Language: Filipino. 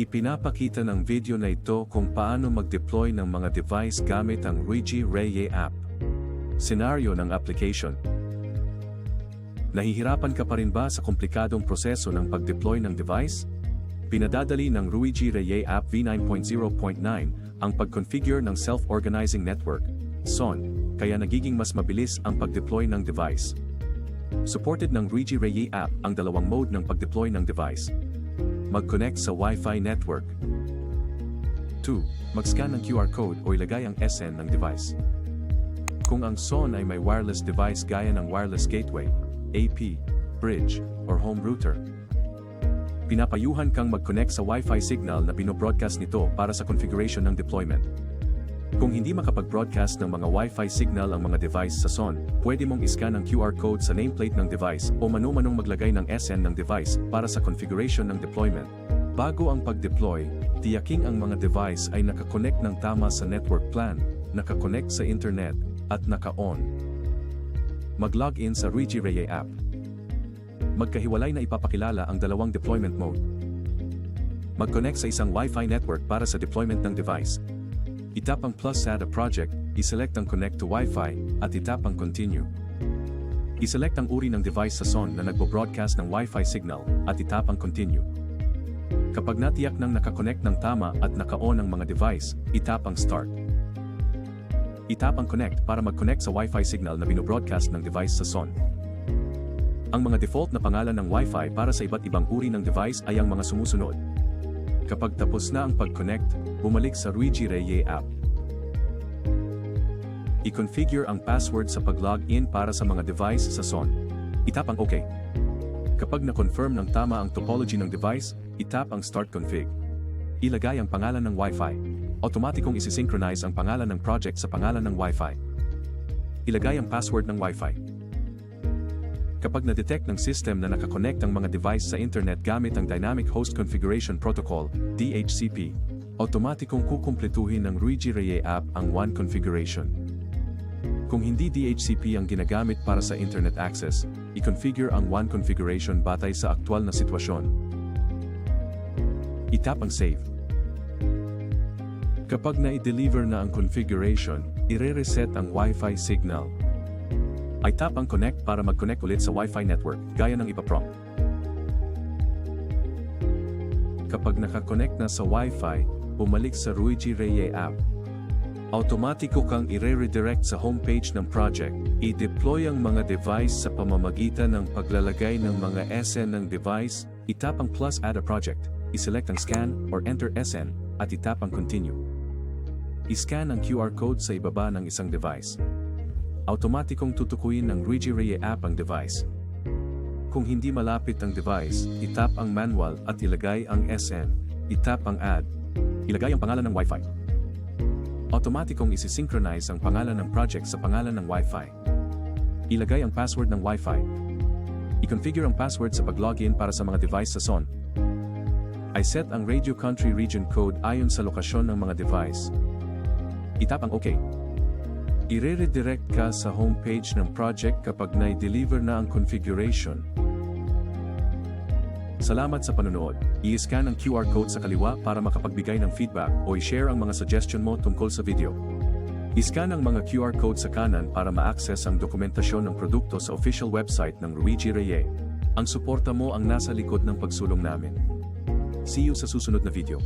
Ipinapakita ng video na ito kung paano mag-deploy ng mga device gamit ang Luigi Reye app. Senaryo ng application. Nahihirapan ka pa rin ba sa komplikadong proseso ng pag-deploy ng device? Pinadadali ng Luigi Reye app v9.0.9 ang pag-configure ng Self-Organizing Network, SON, kaya nagiging mas mabilis ang pag-deploy ng device. Supported ng Luigi Reye app ang dalawang mode ng pag-deploy ng device. Mag-connect sa Wi-Fi network. 2. Mag-scan ng QR code o ilagay ang SN ng device. Kung ang SON ay may wireless device gaya ng wireless gateway, AP, bridge, or home router, pinapayuhan kang mag-connect sa Wi-Fi signal na binobroadcast nito para sa configuration ng deployment. Kung hindi makapag-broadcast ng mga Wi-Fi signal ang mga device sa SON, pwede mong iscan ang QR code sa nameplate ng device o manumanong maglagay ng SN ng device para sa configuration ng deployment. Bago ang pag-deploy, tiyaking ang mga device ay nakakonect ng tama sa network plan, nakakonect sa internet, at naka-on. Mag-login sa Luigi Reye app. Magkahiwalay na ipapakilala ang dalawang deployment mode. Mag-connect sa isang Wi-Fi network para sa deployment ng device. Itap ang plus add a project, iselect ang connect to Wi-Fi, at itap ang continue. Iselect ang uri ng device sa SON na nagbo-broadcast ng Wi-Fi signal, at itap ang continue. Kapag natiyak ng nakakonect ng tama at naka-on ang mga device, itap ang start. Itap ang connect para mag-connect sa Wi-Fi signal na binobroadcast ng device sa SON. Ang mga default na pangalan ng Wi-Fi para sa iba't ibang uri ng device ay ang mga sumusunod. Kapag tapos na ang pag-connect, bumalik sa Luigi Reye app. I-configure ang password sa pag-login para sa mga device sa SON. Itap ang OK. Kapag na-confirm ng tama ang topology ng device, itap ang Start Config. Ilagay ang pangalan ng Wi-Fi. Automatikong isi-synchronize ang pangalan ng project sa pangalan ng Wi-Fi. Ilagay ang password ng Wi-Fi. Kapag na-detect ng system na nakakonect ang mga device sa internet gamit ang Dynamic Host Configuration Protocol, DHCP, automatikong kukumpletuhin ng Luigi Reye app ang one configuration. Kung hindi DHCP ang ginagamit para sa internet access, i-configure ang one configuration batay sa aktwal na sitwasyon. Itap ang save. Kapag na-deliver na ang configuration, ire-reset ang Wi-Fi signal. Ay tap ang connect para mag-connect ulit sa Wi-Fi network, gaya ng ipaprompt. Kapag nakakonect na sa Wi-Fi, bumalik sa Luigi Reye app. Automatiko kang ire-redirect sa homepage ng project. I-deploy ang mga device sa pamamagitan ng paglalagay ng mga SN ng device, itap ang plus add a project, iselect ang scan or enter SN, at itap ang continue. I-scan ang QR code sa ibaba ng isang device. Automatikong tutukuyin ng Luigi Reye app ang device. Kung hindi malapit ang device, itap ang manual at ilagay ang SN. Itap ang add. Ilagay ang pangalan ng Wi-Fi. Automatikong isi-synchronize ang pangalan ng project sa pangalan ng Wi-Fi. Ilagay ang password ng Wi-Fi. I-configure ang password sa pag-login para sa mga device sa SON. I set ang radio country region code ayon sa lokasyon ng mga device. Itap ang OK. I-redirect ka sa homepage ng project kapag na-deliver na ang configuration. Salamat sa panonood. I-scan ang QR code sa kaliwa para makapagbigay ng feedback o i-share ang mga suggestion mo tungkol sa video. I-scan ang mga QR code sa kanan para ma-access ang dokumentasyon ng produkto sa official website ng Luigi Reye. Ang suporta mo ang nasa likod ng pagsulong namin. See you sa susunod na video.